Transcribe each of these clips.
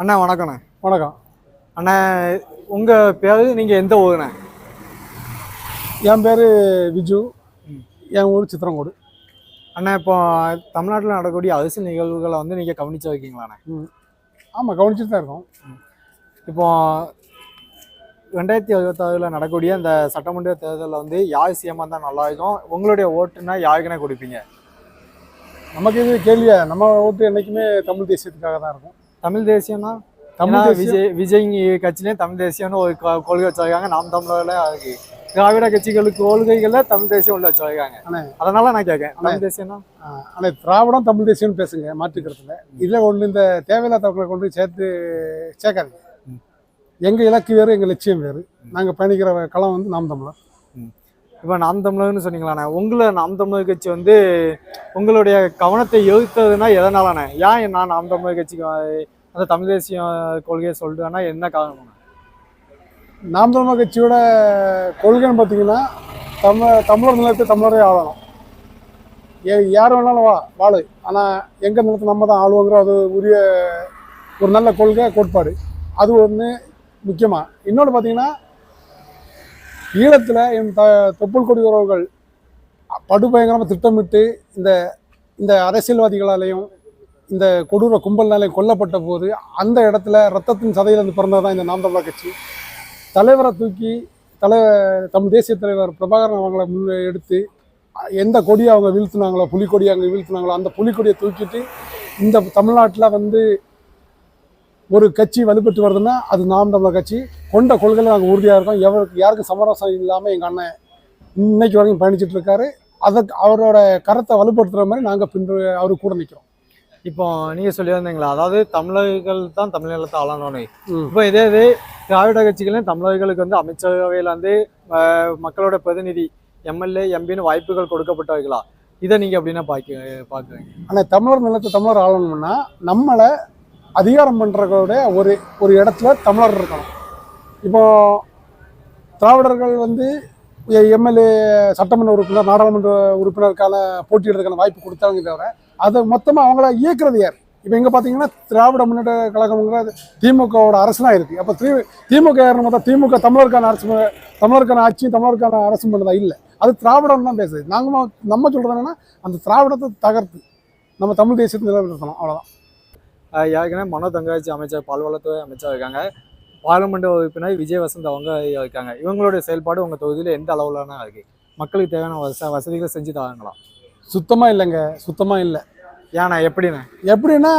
அண்ணா வணக்கண்ணே வணக்கம். அண்ணா உங்கள் பேர் நீங்கள் எந்த ஊருண்ணே? என் பேர் விஜு. என் ஊர் சித்திரங்கோடு. அண்ணா இப்போ தமிழ்நாட்டில் நடக்கக்கூடிய அரசியல் நிகழ்வுகளை வந்து நீங்கள் கவனிச்சு வைக்கீங்களாண்ணே? ஆமாம் கவனிச்சுட்டு தான் இருக்கோம். இப்போ ரெண்டாயிரத்தி இருபத்தாறில் நடக்கக்கூடிய அந்த சட்டமன்ற தேர்தலில் வந்து யார் சிஎம்மாக தான் நல்லா இருக்கும் உங்களுடைய ஓட்டுனா யாருக்குண்ணே கொடுப்பீங்க? நமக்கு இது கேள்வியா? நம்ம ஓட்டு என்றைக்குமே தமிழ் தேசியத்துக்காக தான் இருக்கும். தமிழ் தேசியம்னா? தமிழ் விஜய் விஜய் கட்சியிலேயும் தமிழ் தேசியம்னு ஒரு கொள்கை வச்சிருக்காங்க. நாம் தமிழர்ல அதுக்கு திராவிட கட்சிகளுக்கு கொள்கைகள்ல தமிழ் தேசியம் உள்ள வச்சிருக்காங்க. அதனால நான் கேட்கேன் தமிழ் தேசியம்னா? ஆனால் திராவிடம் தமிழ் தேசியம்னு பேசுங்க மாற்றுக்கிறதுல. இதில் ஒன்று இந்த தேவையில்லாதவர்களை கொண்டு சேர்த்து சேர்க்காதீங்க. எங்கள் இலக்கு வேறு எங்கள் லட்சியம் வேறு. நாங்கள் பயணிக்கிற களம் வந்து நாம் தமிழர். இப்போ நாம் தமிழர்னு சொன்னீங்களாண்ணே. உங்களை நாம் தமிழர் கட்சி வந்து உங்களுடைய கவனத்தை எழுத்ததுன்னா எதனாலண்ணே? ஏன் நான் நாம் தமிழர் கட்சிக்கு அந்த தமிழ் தேசிய கொள்கையை சொல்லுவேன்னா என்ன காரணம் நாம் தமிழர் கட்சியோட கொள்கைன்னு பார்த்தீங்கன்னா தமிழ் தமிழர் நிலத்தை தமிழரே ஆளணும். ஏ யார் வேணாலும் வா வாழு. ஆனால் எங்கள் நிலத்தை நம்ம தான் ஆளுவோங்கிற அது உரிய ஒரு நல்ல கொள்கை கோட்பாடு. அது ஒன்று முக்கியமாக இன்னொன்று பார்த்தீங்கன்னா ஈழத்தில் என் த தொப்புள் கொடி உறவுகள் படுபயங்கரமாக திட்டமிட்டு இந்த இந்த அரசியல்வாதிகளாலேயும் இந்த கொடூர கும்பல்னாலையும் கொல்லப்பட்ட போது அந்த இடத்துல ரத்தத்தின் சதையிலிருந்து பிறந்தது தான் இந்த நாம் தமிழர் கட்சி. தலைவரை தூக்கி தலை தமிழ் தேசிய தலைவர் பிரபாகரன் அவங்களை முன் எடுத்து எந்த கொடியை அவங்க வீழ்த்தினாங்களோ புலிக்கொடியை அங்கே வீழ்த்துனாங்களோ அந்த புலிக்கொடியை தூக்கிட்டு இந்த தமிழ்நாட்டில் வந்து ஒரு கட்சி வலுப்பெற்று வருதுன்னா அது நாம் தமிழர் கட்சி. கொண்ட கொள்கையில் நாங்கள் உறுதியாக இருக்கோம். எவருக்கு யாருக்கும் சமரசம் இல்லாமல் எங்கள் அண்ணன் இன்னைக்கு வரைக்கும் பயணிச்சுட்டு இருக்காரு. அதற்கு அவரோட கரத்தை வலுப்படுத்துகிற மாதிரி நாங்கள் பின்று அவரு கூட நிற்கிறோம் இப்போ நீங்க சொல்லியிருந்தீங்களா அதாவது தமிழர்கள் தான் தமிழகத்தை ஆளணும்னு ம். இப்போ இதே இது திராவிட கட்சிகளையும் தமிழர்களுக்கு வந்து அமைச்சரவையில் வந்து மக்களோட பிரதிநிதி எம்எல்ஏ எம்பின்னு வாய்ப்புகள் கொடுக்கப்பட்டவர்களா இதை நீங்க அப்படின்னா பார்க்க பார்க்குறீங்க ஆனால் தமிழர் நிலத்தை தமிழர் ஆளணும்னா நம்மளை அதிகாரம் பண்ணுறதோட ஒரு ஒரு இடத்துல தமிழர் இருக்கணும். இப்போ திராவிடர்கள் வந்து எம்எல்ஏ சட்டமன்ற உறுப்பினர் நாடாளுமன்ற உறுப்பினருக்கான போட்டியிடுறதுக்கான வாய்ப்பு கொடுத்தாங்க தவிர அதை மொத்தமாக அவங்கள இயக்குறது யார்? இப்போ இங்கே பார்த்தீங்கன்னா திராவிட முன்னேற்ற கழகம்ங்கிற திமுகவோட அரசுலாம் இருக்குது அப்போ தி திமுக யாருன்னு பார்த்தா திமுக தமிழருக்கான அரசு தமிழருக்கான ஆட்சியும் தமிழருக்கான அரசும் பண்ணதா இல்லை. அது திராவிடம் தான் பேசுது. நாங்கள் நம்ம சொல்கிறது என்னென்னா அந்த திராவிடத்தை தகர்த்து நம்ம தமிழ் தேசியத்தை நிலைநிறுத்தணும். அவ்வளோதான் ஏற்கனவே மனோ தங்கராஜ் அமைச்சர் பால்வளத்துறை அமைச்சர் இருக்காங்க. பார்லிமெண்ட் உறுப்பினர் விஜய் வசந்த் அவங்க இருக்காங்க. இவங்களுடைய செயல்பாடு உங்க தொகுதியில எந்த அளவுலனா இருக்கு? மக்களுக்கு தேவையான வச வசதிகளை செஞ்சு தராங்களா சுத்தமாக இல்லைங்க. சுத்தமாக இல்லை. ஏன்னா எப்படிண்ணே எப்படின்னா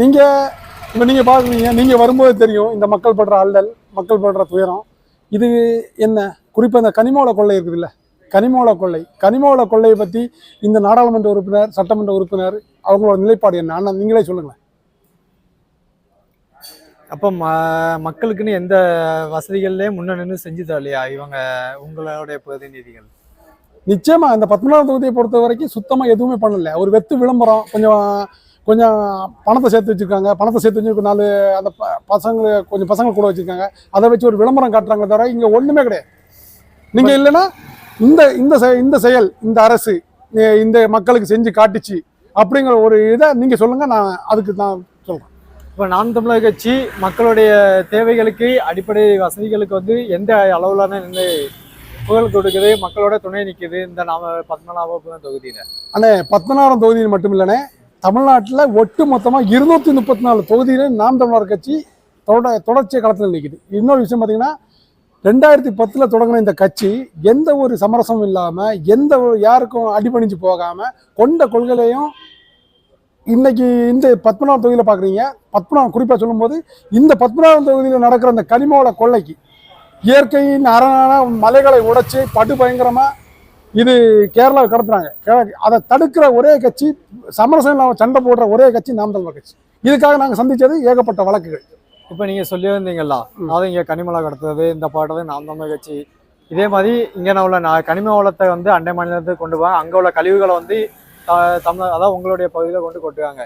நீங்கள் இப்போ நீங்கள் பார்க்குறீங்க நீங்கள் வரும்போது தெரியும் இந்த மக்கள் படுற அல்லல் மக்கள் படுற துயரம். இது என்ன? குறிப்பாக இந்த கனிமவள கொள்ளை இருக்குதுல்ல? கனிமவள கொள்ளை. கனிமவள கொள்ளையை பற்றி இந்த நாடாளுமன்ற உறுப்பினர் சட்டமன்ற உறுப்பினர் அவங்களோட நிலைப்பாடு என்ன? அண்ணா நீங்களே சொல்லுங்களேன். அப்போ ம மக்களுக்குன்னு எந்த வசதிகள்லேயும் முன்ன நின்று செஞ்சு தரலையா இவங்க உங்களுடைய பிரதிநிதிகள்? நிச்சயமா இந்த பத்மநாப தொகுதியை பொறுத்த வரைக்கும் சுத்தமாக எதுவுமே பண்ணல. ஒரு வெத்து விளம்பரம் கொஞ்சம் கொஞ்சம் பணத்தை சேர்த்து வச்சுருக்காங்க. பணத்தை சேர்த்து வச்சுருக்க நாலு அந்த ப- பசங்க கொஞ்சம் பசங்க கூட வச்சுருக்காங்க. அதை வச்சு ஒரு விளம்பரம் காட்டுறாங்க தவிர இங்கே ஒன்றுமே கிடையாது. நீங்கள் இல்லைன்னா இந்த இந்த செ- இந்த செயல் இந்த அரசு இந்த மக்களுக்கு செஞ்சு காட்டுச்சு அப்படிங்கிற ஒரு இதை நீங்கள் சொல்லுங்கள் நான் அதுக்கு நான் இப்போ நாம் தமிழர் கட்சி மக்களுடைய தேவைகளுக்கு அடிப்படை வசதிகளுக்கு வந்து எந்த அளவிலான நின்று புகழ் கொடுக்குது மக்களோட துணை நிற்குது இந்த நாம பத்மநாபபுரம் தொகுதியில். அண்ணே பத்மநாபம் தொகுதியில் மட்டும் இல்லைண்ணே தமிழ்நாட்டில் ஒட்டு மொத்தமாக இருநூற்றி முப்பத்தி நாலு தொகுதியில் நாம் தமிழர் கட்சி தொட தொடர்ச்சியை களத்தில் நிற்குது இன்னொரு விஷயம் பார்த்தீங்கன்னா ரெண்டாயிரத்தி பத்தில் தொடங்கின இந்த கட்சி எந்த ஒரு சமரசமும் இல்லாமல் எந்த ஒரு யாருக்கும் அடிபணிஞ்சு போகாமல் கொண்ட கொள்கையிலையும் இன்னைக்கு இந்த பத்மநாபம் தொகுதியில் பார்க்குறீங்க பத்மநாபம் குறிப்பாக சொல்லும்போது இந்த பத்மநாபம் தொகுதியில் நடக்கிற அந்த கனிமவள கொள்ளைக்கு இயற்கையின் அரணான மலைகளை உடைச்சி படு பயங்கரமாக இது கேரளாவை கடத்துறாங்க. அதை தடுக்கிற ஒரே கட்சி சமரசம் சண்டை போடுற ஒரே கட்சி நாம் தமிழர் கட்சி. இதுக்காக நாங்கள் சந்தித்தது ஏகப்பட்ட வழக்குகள். இப்போ நீங்கள் சொல்லியிருந்தீங்கல்ல அதாவது இங்கே கனிமலை கடத்துறது இந்த பாட்டது நாம் தமிழர் கட்சி. இதே மாதிரி இங்கே நான் உள்ள கனிம வளத்தை வந்து அண்டை மாநிலத்துக்கு கொண்டு போவாங்க அங்கே உள்ள கழிவுகளை வந்து த- தமிழ் அதாவது உங்களுடைய பகுதியில் கொண்டு கொட்டுவாங்க.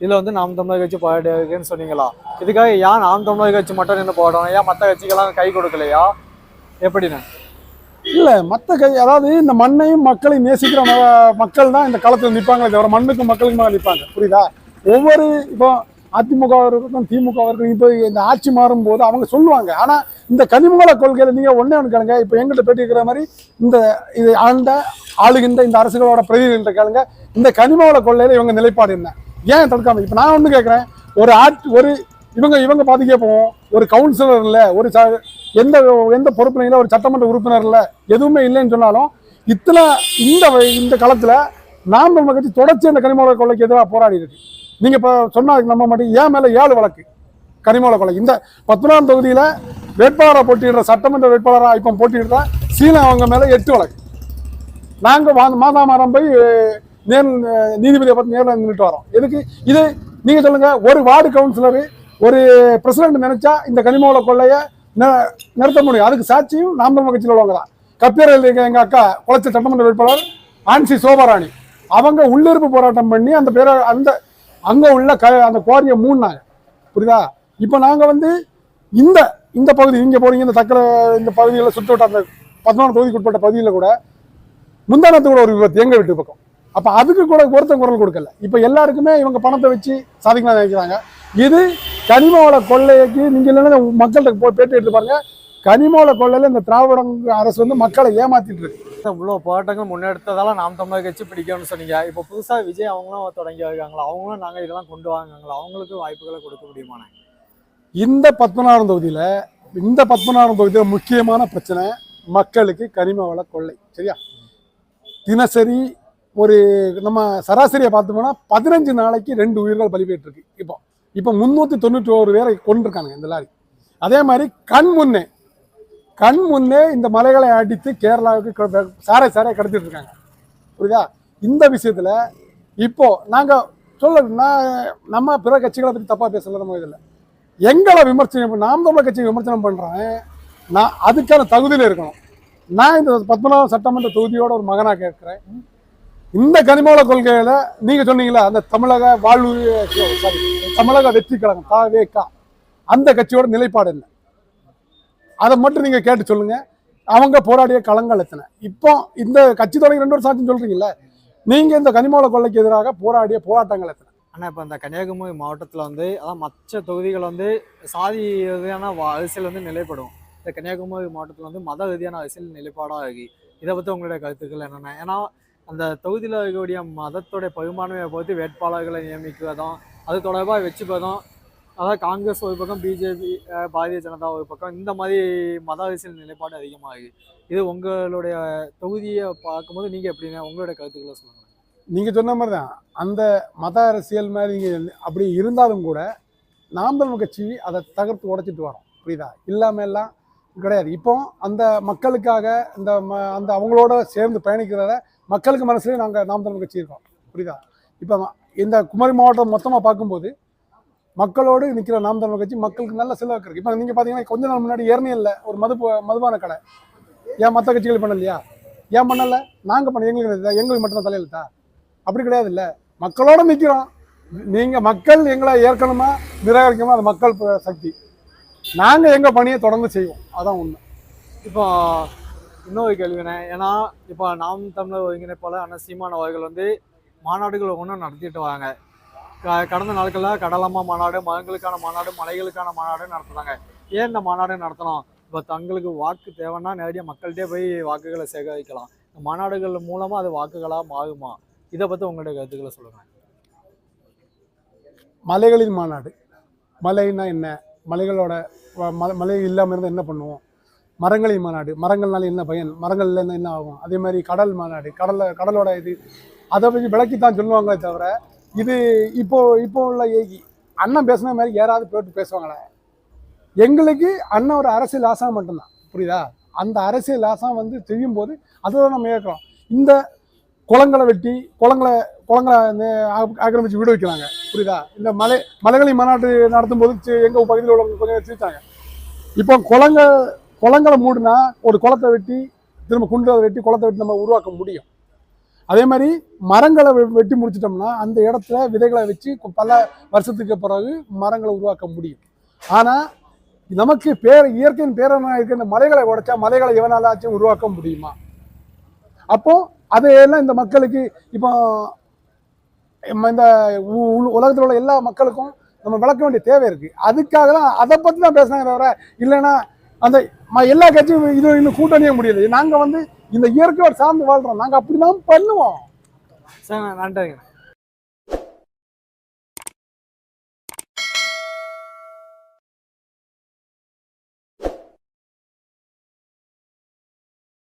இதில் வந்து நாம் தமிழர் கட்சி போராடுன்னு சொன்னீங்களா? இதுக்காக ஏன் நாம் தமிழர் கட்சி மட்டும் நின்று போடணும் ஏன் மற்ற கட்சிகள்லாம் கை கொடுக்கலையா? எப்படின்னு? இல்லை மற்ற கை அதாவது இந்த மண்ணையும் மக்களையும் நேசிக்கிற மக்கள் தான் இந்த காலத்தில் நிற்பாங்களே தவிர மண்ணுக்கும் மக்களுக்குமா நிற்பாங்க புரியுதா? ஒவ்வொரு இப்போ அதிமுக இருக்கட்டும் திமுக இருக்கட்டும் இப்போ இந்த ஆட்சி மாறும் போது அவங்க சொல்லுவாங்க. ஆனால் இந்த கனிமவள கொள்கையில நீங்கள் ஒன்றே ஒன்று கேளுங்க. இப்போ எங்கிட்ட பேட்டி இருக்கிற மாதிரி இந்த இது ஆண்ட ஆளுகின்ற இந்த அரசுகளோட பிரதிநிதிகள் கேளுங்க. இந்த கனிமவள கொள்ளையில இவங்க நிலைப்பாடு என்ன? ஏன் தடுக்காம? இப்போ நான் ஒண்ணு கேட்குறேன் ஒரு ஆட் ஒரு இவங்க இவங்க பாதிக்க போவோம். ஒரு கவுன்சிலர் இல்லை ஒரு ச- எந்த எந்த பொறுப்புல இல்லை ஒரு சட்டமன்ற உறுப்பினர் இல்லை எதுவுமே இல்லைன்னு சொன்னாலும் இத்தனை இந்த வ- இந்த காலத்தில் நாம் நம்ம கட்சி தொடர்ச்சி அந்த கனிமவள கொள்ளைக்கு எதிராக போராடி இருக்கு. நீங்க இப்போ சொன்னால் நம்ம மட்டும் ஏன் மேலே ஏழு வழக்கு? கனிமவள கொலை இந்த பத்தொன்பதாம் தொகுதியில் வேட்பாளராக போட்டியிடுற சட்டமன்ற வேட்பாளராக இப்போ போட்டியிடுற சீனா அவங்க மேலே எட்டு வழக்கு. நாங்கள் வா- மாதாமரம் போய் நேர் நீதிபதியை பார்த்து நேரில் நின்றுட்டு வரோம். எதுக்கு? இது நீங்கள் சொல்லுங்கள் ஒரு வார்டு கவுன்சிலரு ஒரு பிரசிடென்ட் நினைச்சா இந்த கனிமவள கொள்ளையை நிறுத்த முடியும். அதுக்கு சாட்சியும் நாம் தமிழ் கட்சியில் உள்ளவங்க தான். கப்பேரில் இருக்க எங்கள் அக்கா குளச்ச சட்டமன்ற வேட்பாளர் ஆன்சி சோபராணி. அவங்க உள்ளிருப்பு போராட்டம் பண்ணி அந்த பேர அந்த அங்கே உள்ள க அந்த குவாரியை மூடினாங்க. புரியுதா? இப்போ நாங்கள் வந்து இந்த இந்த பகுதி இங்கே போகிறீங்க இந்த சக்கரை இந்த பகுதியில் சுற்றுவட்ட அந்த பதினொன்று தொகுதிக்கு உட்பட்ட பகுதியில் கூட முந்தானத்து கூட ஒரு விபத்து எங்க வீட்டு பக்கம். அப்ப அதுக்கு கூட ஒருத்தன் குரல் கொடுக்கல. இப்ப எல்லாருக்குமே இவங்க பணத்தை வச்சு சாதிக்கலாம் நினைக்கிறாங்க. இது கனிம வள கொள்ளைக்கு நீங்க இல்லைன்னா மக்கள்கிட்ட போய் பேட்டி எடுத்து பாருங்க. கனிம வள கொள்ளையில இந்த திராவிட அரசு வந்து மக்களை ஏமாத்திட்டு இருக்கு. இவ்வளோ போராட்டங்கள் முன்னெடுத்ததால நாம் தமிழர் கட்சி பிடிக்கும்னு சொன்னீங்க. இப்போ புதுசா விஜய் அவங்களும் தொடங்கி இருக்காங்களா? அவங்களும் நாங்க இதெல்லாம் கொண்டு வாங்காங்களா? அவங்களுக்கு வாய்ப்புகளை கொடுக்க முடியுமாண்ணே இந்த பத்மநாபம் தொகுதியில இந்த பத்மநாபம் தொகுதியில முக்கியமான பிரச்சனை மக்களுக்கு கனிம வள கொள்ளை. சரியா? தினசரி ஒரு நம்ம சராசரியை பார்த்தோம்னா பதினஞ்சு நாளைக்கு ரெண்டு உயிர்கள் பலி இப்போ இப்போ முந்நூற்றி தொண்ணூற்றி ஒரு பேரை கொண்டிருக்காங்க இந்த லாரி. அதே மாதிரி கண் முன்னே கண் முன்னே இந்த மலைகளை அடித்து கேரளாவுக்கு க- சாரை சாரை கடத்திட்டு இருக்காங்க புரியுதா? இந்த விஷயத்தில் இப்போ நாங்கள் சொல்ல நான் நம்ம பிற கட்சிகளை பற்றி தப்பாக பேசல நம்ம இதில். எங்களை விமர்சனம் நாம் தமிழ் கட்சி விமர்சனம் பண்ணுறேன் நான் அதுக்கான தகுதியில் இருக்கணும். நான் இந்த பத்மநாபம் சட்டமன்ற தொகுதியோட ஒரு மகனாக கேட்குறேன். இந்த கனிமவள கொள்கையில நீங்க சொன்னீங்களா அந்த தமிழக வாழ்வு சாரி தமிழக வெற்றி கழகம் தாவேகா அந்த கட்சியோட நிலைப்பாடு என்ன? அதை மட்டும் நீங்க கேட்டு சொல்லுங்க. அவங்க போராடிய களங்கள் எத்தனை? இப்போ இந்த கட்சி தொடங்கி ரெண்டு வருஷம் ஆச்சுன்னு சொல்றீங்கல்ல நீங்க இந்த கனிமவள கொள்ளைக்கு எதிராக போராடிய போராட்டங்கள் எத்தனை? ஆனால் இப்போ இந்த கன்னியாகுமரி மாவட்டத்தில் வந்து அதான் மற்ற தொகுதிகள் வந்து சாதி ரீதியான வா- அரசியல் வந்து நிலைப்படும் இந்த கன்னியாகுமரி மாவட்டத்தில் வந்து மத ரீதியான அரசியல் நிலைப்பாடாக இருக்கு இதை பற்றி உங்களுடைய கருத்துக்கள் என்னென்ன? ஏன்னா அந்த தொகுதியில் இருக்கக்கூடிய மதத்துடைய பெரும்பான்மையை பொறுத்து வேட்பாளர்களை நியமிக்கிறதும் அது தொடர்பாக வச்சுப்பதும் அதாவது காங்கிரஸ் ஒரு பக்கம் பிஜேபி பாரதிய ஜனதா ஒரு பக்கம் இந்த மாதிரி மத அரசியல் நிலைப்பாடு அதிகமாக. இருக்கு இது உங்களுடைய தொகுதியை பார்க்கும்போது நீங்கள் எப்படின்னா உங்களுடைய கருத்துக்களை சொல்லுங்க. நீங்கள் சொன்ன மாதிரி தான் அந்த மத அரசியல் மாதிரி நீங்கள் அப்படி இருந்தாலும் கூட நாம் கட்சி அதை தகர்த்து உடைச்சிட்டு வரோம். புரியுதா? இல்லாமல் எல்லாம் கிடையாது. இப்போ அந்த மக்களுக்காக இந்த ம- அந்த அவங்களோட சேர்ந்து பயணிக்கிறத மக்களுக்கு மனசுலயே நாங்கள் நாம் தமிழ் கட்சி இருக்கோம். புரியுதா? இப்போ இந்த குமரி மாவட்டம் மொத்தமாக பார்க்கும்போது மக்களோடு நிற்கிற நாம் தமிழ் கட்சி மக்களுக்கு நல்ல செல்வாக்கு இருக்குது இப்போ நீங்கள் பார்த்தீங்கன்னா கொஞ்ச நாள் முன்னாடி ஏர்னியல்ல ஒரு மது மதுபான கடை. ஏன் மற்ற கட்சிகள் பண்ணலையா? ஏன் பண்ணலை? நாங்கள் பண்ண எங்களுக்கு எங்களுக்கு மட்டும் தலையெழுத்தா? அப்படி கிடையாது இல்லை. மக்களோட நிற்கிறோம் நீங்கள் மக்கள் எங்களை ஏற்கனமா நிராகரிக்கணுமா? அது மக்கள் சக்தி. நாங்கள் எங்கள் பணியை தொடர்ந்து செய்வோம். அதான் உண்மை. இப்போ இன்னொரு கேள்வினே ஏன்னா இப்போ நாம் தமிழர் ஒருங்கிணைப்பாளர் அண்ணன் சீமான் அவர்கள் வந்து மாநாடுகள் ஒன்றும் நடத்திட்டு வாங்க க- கடந்த நாட்களில் கடலம்மா மாநாடு மரங்களுக்கான மாநாடு மலைகளுக்கான மாநாடு நடத்துனாங்க ஏன் இந்த மாநாடு நடத்தணும்? இப்போ தங்களுக்கு வாக்கு தேவைன்னா நேரடியாக மக்கள்கிட்டே போய் வாக்குகளை சேகரிக்கலாம். இந்த மாநாடுகள் மூலமாக அது வாக்குகளாக மாறுமா? இதை பற்றி உங்களுடைய கருத்துக்களை சொல்லுங்கள் மலைகளின் மாநாடு. மலைன்னா என்ன? மலைகளோட மலை மலை இல்லாமல் இருந்தால் என்ன பண்ணுவோம்? மரங்களை மாநாடு மரங்கள்னால என்ன பயன்? மரங்கள்ல இருந்து என்ன ஆகும்? அதே மாதிரி கடல் மாநாடு கடல்ல கடலோட இது அதை பற்றி விளக்கித்தான் சொல்லுவாங்களே தவிர இது இப்போ இப்போ உள்ள ஏகி அண்ணன் பேசுன மாதிரி யாராவது போட்டு பேசுவாங்களே? எங்களுக்கு அண்ணன் ஒரு அரசியல் ஆசாம் மட்டும்தான் புரியுதா? அந்த அரசியல் ஆசாம் வந்து செய்யும் போது அதை தான் நம்ம ஏற்கிறோம். இந்த குளங்களை வெட்டி குளங்களை குளங்களை ஆக்கிரமிச்சு வீடு வைக்கிறாங்க. புரியுதா? இந்த மலை மலைகளின் மாநாட்டு நடத்தும் போது எங்கள் பகுதியில் உள்ளவங்க கொஞ்சம் சிரித்தாங்க இப்போ குளங்கள் குளங்களை மூடினா ஒரு குளத்தை வெட்டி திரும்ப குண்டை வெட்டி குளத்தை வெட்டி நம்ம உருவாக்க முடியும். அதே மாதிரி மரங்களை வெ- வெட்டி முடிச்சிட்டோம்னா அந்த இடத்துல விதைகளை வச்சு பல வருஷத்துக்கு பிறகு மரங்களை உருவாக்க முடியும். ஆனால் நமக்கு பேர் இயற்கையின் பேரனாக இருக்கிற இந்த மலைகளை உடைச்சா மலைகளை எவனாலாச்சும் உருவாக்க முடியுமா? அப்போது அதையெல்லாம் இந்த மக்களுக்கு இப்போ இந்த உ- உ- உலகத்தில் உள்ள எல்லா மக்களுக்கும் நம்ம விளக்க வேண்டிய தேவை இருக்கு. அதுக்காக தான் அதை பத்தி தான் பேசுனாங்க தவிர இல்லைன்னா அந்த எல்லா கட்சியும் இது இன்னும் கூட்டணியே முடியாது நாங்க வந்து இந்த இயற்கையோடு சார்ந்து வாழ்றோம். நாங்க அப்படிதான் பண்ணுவோம். சார் நன்றிங்க.